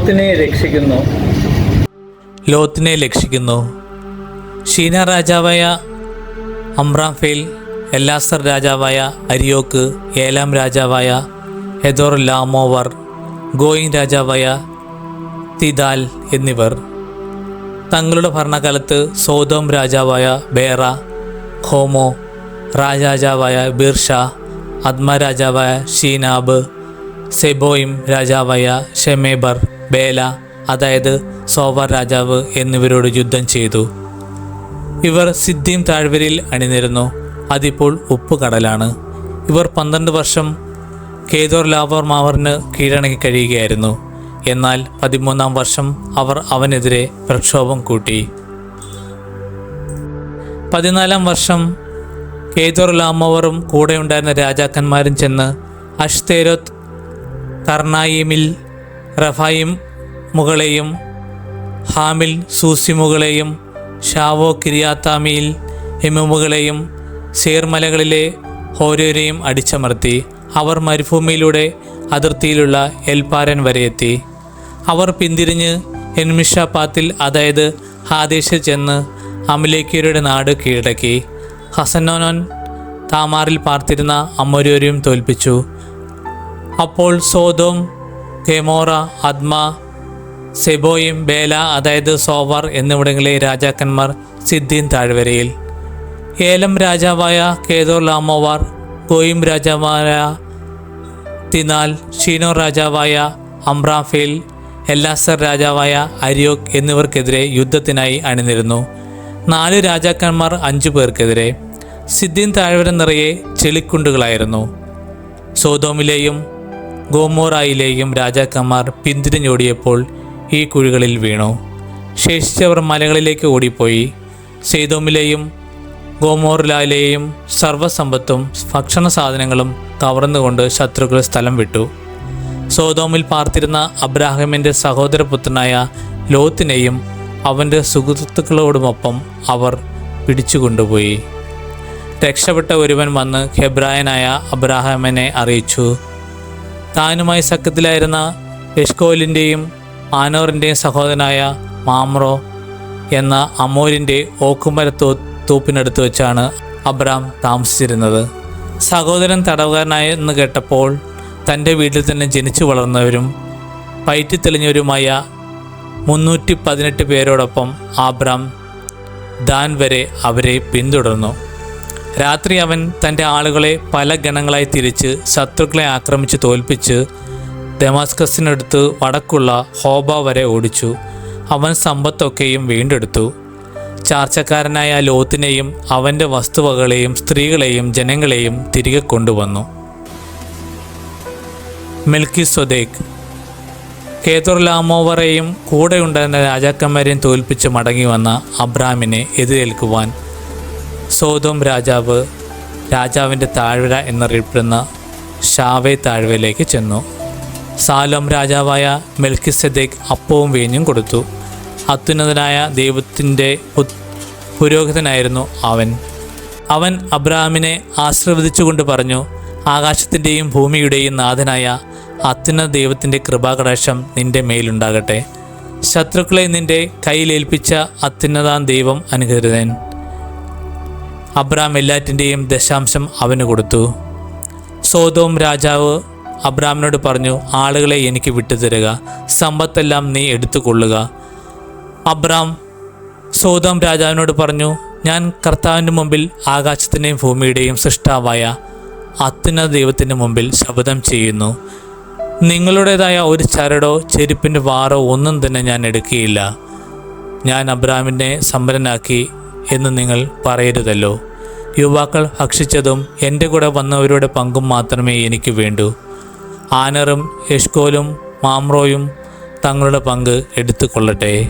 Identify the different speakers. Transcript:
Speaker 1: ലോത്തിനെ രക്ഷിക്കുന്നു.
Speaker 2: ലോത്തിനെ രക്ഷിക്കുന്നു. ഷീന രാജാവായ അമ്രാഫേൽ എല്ലാസർ രാജാവായ അരിയോക്ക് ഏലാം രാജാവായ എദോർ ലാമോവർ ഗോയിങ് രാജാവായ തിദാൽ എന്നിവർ. തങ്ങളുടെ ഭരണകാലത്ത് സോതോം രാജാവായ ബേറ ഹോമോ രാജാവായ ബിർഷ അദ്മ രാജാവായ ഷീനാബ് സെബോയിം രാജാവായ ഷെമേബർ ബേല അതായത് സോവർ രാജാവ് എന്നിവരോട് യുദ്ധം ചെയ്തു. ഇവർ സിദ്ധിം താഴ്വരയിൽ അണിനിരുന്നു. അതിപ്പോൾ ഉപ്പുകടലാണ്. ഇവർ പന്ത്രണ്ട് വർഷം കേദോർ ലാവോർ മാവറിന് കീഴടങ്ങി കഴിയുകയായിരുന്നു. എന്നാൽ പതിമൂന്നാം വർഷം അവർ അവനെതിരെ പ്രക്ഷോഭം കൂട്ടി. പതിനാലാം വർഷം കേദോർ ലാമോവറും കൂടെയുണ്ടായിരുന്ന രാജാക്കന്മാരും ചെന്ന് അഷ്തേരോത്ത് കർണായിമിൽ റഫായിം മുകളെയും ഹാമിൽ സൂസിമുകളെയും ഷാവോ കിരിയാത്താമിയിൽ എമുമുകളെയും സേർമലകളിലെ ഹോരോരെയും അടിച്ചമർത്തി അവർ മരുഭൂമിയിലൂടെ അതിർത്തിയിലുള്ള എൽപാരൻ വരെ എത്തി. അവർ പിന്തിരിഞ്ഞ് എൻമിഷാപാത്തിൽ അതായത് ഹാദേശിൽ ചെന്ന് അമലേക്കിയരുടെ നാട് കീഴടക്കി. ഹസനോനോൻ താമാറിൽ പാർത്തിരുന്ന അമ്മോരോരെയും തോൽപ്പിച്ചു. അപ്പോൾ സോതോം ഗെമോറ അദ്മ സെബോയിം ബേല അതായത് സോവർ എന്നിവിടങ്ങളിലെ രാജാക്കന്മാർ സിദ്ദീൻ താഴ്വരയിൽ. ഏലം രാജാവായ കേദോർ ലാമോവാർ ഗോയിം രാജാവായ തിനാൽ ഷീനോ രാജാവായ അംറാഫേൽ എല്ലാസർ രാജാവായ അരിയോക് എന്നിവർക്കെതിരെ യുദ്ധത്തിനായി അണിനിരുന്നു. നാല് രാജാക്കന്മാർ അഞ്ചു പേർക്കെതിരെ. സിദ്ദീൻ താഴ്വര നിറയെ ചെളിക്കുണ്ടുകളായിരുന്നു. സോതോമിലെയും ഗോമോറായിലെയും രാജാക്കന്മാർ പിന്തിരിഞ്ഞോടിയപ്പോൾ ഈ കുഴികളിൽ വീണു. ശേഷിച്ചവർ മലകളിലേക്ക് ഓടിപ്പോയി. സെയ്തോമിലെയും ഗോമോറിലായിലെയും സർവസമ്പത്തും ഭക്ഷണ സാധനങ്ങളും കവർന്നുകൊണ്ട് ശത്രുക്കൾ സ്ഥലം വിട്ടു. സോതോമിൽ പാർത്തിരുന്ന അബ്രാഹിമിന്റെ സഹോദരപുത്രനായ ലോത്തിനെയും അവന്റെ സുഹൃത്തുക്കളോടുമൊപ്പം അവർ പിടിച്ചുകൊണ്ടുപോയി. രക്ഷപ്പെട്ട ഒരുവൻ വന്ന് ഹെബ്രായനായ അബ്രാഹാമിനെ അറിയിച്ചു. താനുമായി സഖ്യത്തിലായിരുന്ന എഷ്കോലിന്റെയും ആനോറിന്റെയും സഹോദരനായ മാമ്രോ എന്ന അമോരിന്റെ ഓക്കുമരത്തോ തൂപ്പിനടുത്ത് വെച്ചാണ് അബ്രാം താമസിച്ചിരുന്നത്. സഹോദരൻ തടവുകാരനായെന്ന് കേട്ടപ്പോൾ തന്റെ വീട്ടിൽ തന്നെ ജനിച്ചു വളർന്നവരും പയറ്റിത്തെളിഞ്ഞവരുമായ മുന്നൂറ്റി പതിനെട്ട് പേരോടൊപ്പം ആബ്രാം ദാൻ വരെ അവരെ പിന്തുടർന്നു. രാത്രി അവൻ തന്റെ ആളുകളെ പല ഗണങ്ങളായി തിരിച്ച് ശത്രുക്കളെ ആക്രമിച്ച് തോൽപ്പിച്ച് ദമാസ്കസിനടുത്ത് വടക്കുള്ള ഹോബ വരെ ഓടിച്ചു. അവൻ സമ്പത്തൊക്കെയും വീണ്ടെടുത്തു. ചാർച്ചക്കാരനായ ലോത്തിനെയും അവന്റെ വസ്തുവകളെയും സ്ത്രീകളെയും ജനങ്ങളെയും തിരികെ കൊണ്ടുവന്നു. മിൽക്കി സ്വദേക് കേതുർ ലാമോവറെയും കൂടെയുണ്ടായിരുന്ന രാജാക്കന്മാരെയും തോൽപ്പിച്ച് മടങ്ങി വന്ന അബ്രാമിനെ എതിരേൽക്കുവാൻ സോതോം രാജാവ് രാജാവിന്റെ താഴ്വര എന്നറിയപ്പെടുന്ന ഷാവേ താഴ്വരയിലേക്ക് ചെന്നു. സാലോം രാജാവായ മെൽക്കിസെദേക്ക് അപ്പവും വീഞ്ഞും കൊടുത്തു. അത്യുന്നതനായ ദൈവത്തിന്റെ പുരോഹിതനായിരുന്നു അവൻ. അവൻ അബ്രാമിനെ ആശീർവദിച്ചുകൊണ്ട് പറഞ്ഞു ആകാശത്തിന്റെയും ഭൂമിയുടെയും നാഥനായ അത്യുന്ന ദൈവത്തിന്റെ കൃപാകടാശം നിന്റെ മേലുണ്ടാകട്ടെ. ശത്രുക്കളെ നിന്റെ കയ്യിലേൽപ്പിച്ച അത്യുന്നതാം ദൈവം അനുകരുതൻ അബ്രാം എല്ലാറ്റിന്റെയും ദശാംശം അവന് കൊടുത്തു. സോതോം രാജാവ് അബ്രാമിനോട് പറഞ്ഞു ആളുകളെ എനിക്ക് വിട്ടുതരിക സമ്പത്തെല്ലാം നീ എടുത്തുകൊള്ളുക. അബ്രാം സോതോം രാജാവിനോട് പറഞ്ഞു ഞാൻ കർത്താവിന്റെ മുമ്പിൽ ആകാശത്തിന്റെയും ഭൂമിയുടെയും സൃഷ്ടാവായ അത്യുന്ന ദൈവത്തിന്റെ മുമ്പിൽ ശപഥം ചെയ്യുന്നു. നിങ്ങളുടേതായ ഒരു ചരടോ ചെരുപ്പിന്റെ വാറോ ഒന്നും തന്നെ ഞാൻ എടുക്കുകയില്ല. ഞാൻ അബ്രാമിനെ സമ്പന്നനാക്കി എന്ന് നിങ്ങൾ പറയരുതല്ലോ. യുവാക്കൾ ഭക്ഷിച്ചതും എന്റെ കൂടെ വന്നവരുടെ പങ്കും മാത്രമേ എനിക്ക് വേണ്ടൂ. ആനറും എഷ്കോലും മാമ്രോയും തങ്ങളുടെ പങ്ക് എടുത്തുകൊള്ളട്ടെ.